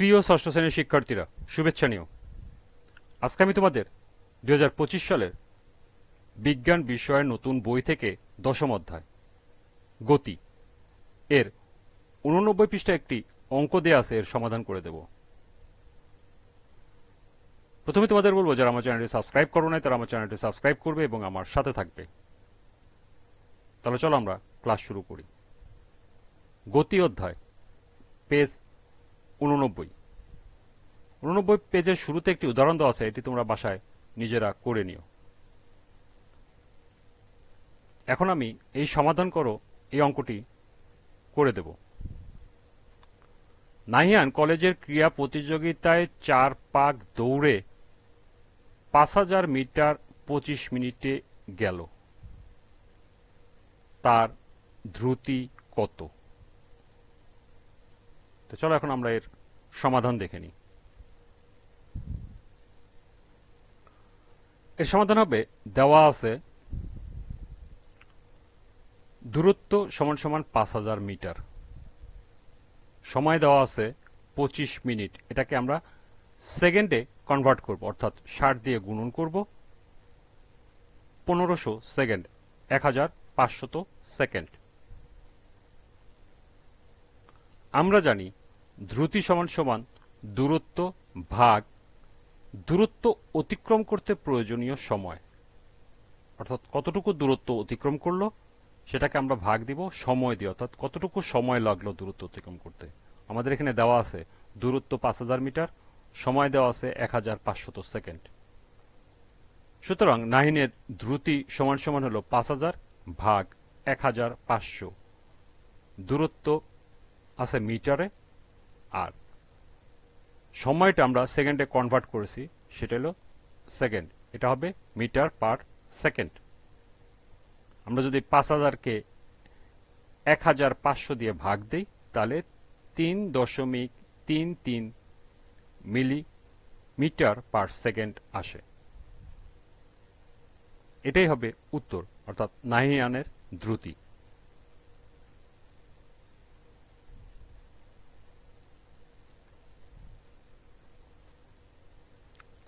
প্রিয় ষষ্ঠ শ্রেণির শিক্ষার্থীরা, শুভেচ্ছা নিও। আজকে আমি তোমাদের দু হাজার পঁচিশ সালের বিজ্ঞান বিষয়ের নতুন বই থেকে দশম অধ্যায়, গতি, এর উননব্বই পৃষ্ঠা একটি অঙ্ক দেয়া আছে, এর সমাধান করে দেব। প্রথমে তোমাদের বলব, যারা আমার চ্যানেলটি সাবস্ক্রাইব করো নাই, তারা আমার চ্যানেলটি সাবস্ক্রাইব করবে এবং আমার সাথে থাকবে। তাহলে চলো আমরা ক্লাস শুরু করি। গতি অধ্যায়, পেজ উননব্বই উননব্বই পেজের শুরুতে একটি উদাহরণ দেওয়া আছে, এটি তোমরা বাসায় নিজেরা করে নিও। এখন আমি এই সমাধান করো, এই অঙ্কটি করে দেব। নাহিয়ান কলেজের ক্রীড়া প্রতিযোগিতায় চার পাক দৌড়ে পাঁচ হাজার মিটার পঁচিশ মিনিটে গেল। তার ধ্রুতি কত? তো চলো এখন আমরা এর সমাধান দেখে নিই। এর সমাধান হবে, দেওয়া আছে দূরত্ব সমান সমান পাঁচ হাজার মিটার। সময় দেওয়া আছে পঁচিশ মিনিট। এটাকে আমরা সেকেন্ডে কনভার্ট করব, অর্থাৎ ষাট দিয়ে গুণন করব পনেরোশো সেকেন্ড, এক হাজার পাঁচশত সেকেন্ড। আমরা জানি ধ্রুতি সমান সমান দূরত্ব ভাগ, দূরত্ব অতিক্রম করতে প্রয়োজনীয় সময়। অর্থাৎ কতটুকু দূরত্ব অতিক্রম করল, সেটাকে আমরা ভাগ দিব সময় দিয়ে। অর্থাৎ কতটুকু সময় লাগল দূরত্ব অতিক্রম করতে। আমাদের এখানে দেওয়া আছে দূরত্ব পাঁচ হাজার মিটার, সময় দেওয়া আছে এক হাজার পাঁচশত সেকেন্ড। সুতরাং নাহিনের দ্রুতি সমান সমান হল পাঁচ হাজার ভাগ এক হাজার পাঁচশো। দূরত্ব আছে মিটারে আর। সময়টা আমরা সেকেন্ডে কনভার্ট করেছি, সেটা হলো সেকেন্ড এটা হবে মিটার পার সেকেন্ড আমরা যদি পাঁচ হাজারকে এক হাজার পাঁচশো দিয়ে ভাগ দিই, তাহলে তিন দশমিক তিন তিন মিলি মিটার পার সেকেন্ড আসে। এটাই হবে উত্তর, অর্থাৎ নাহিয়ানের দ্রুতি।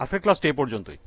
আজকের ক্লাসটি এ পর্যন্তই।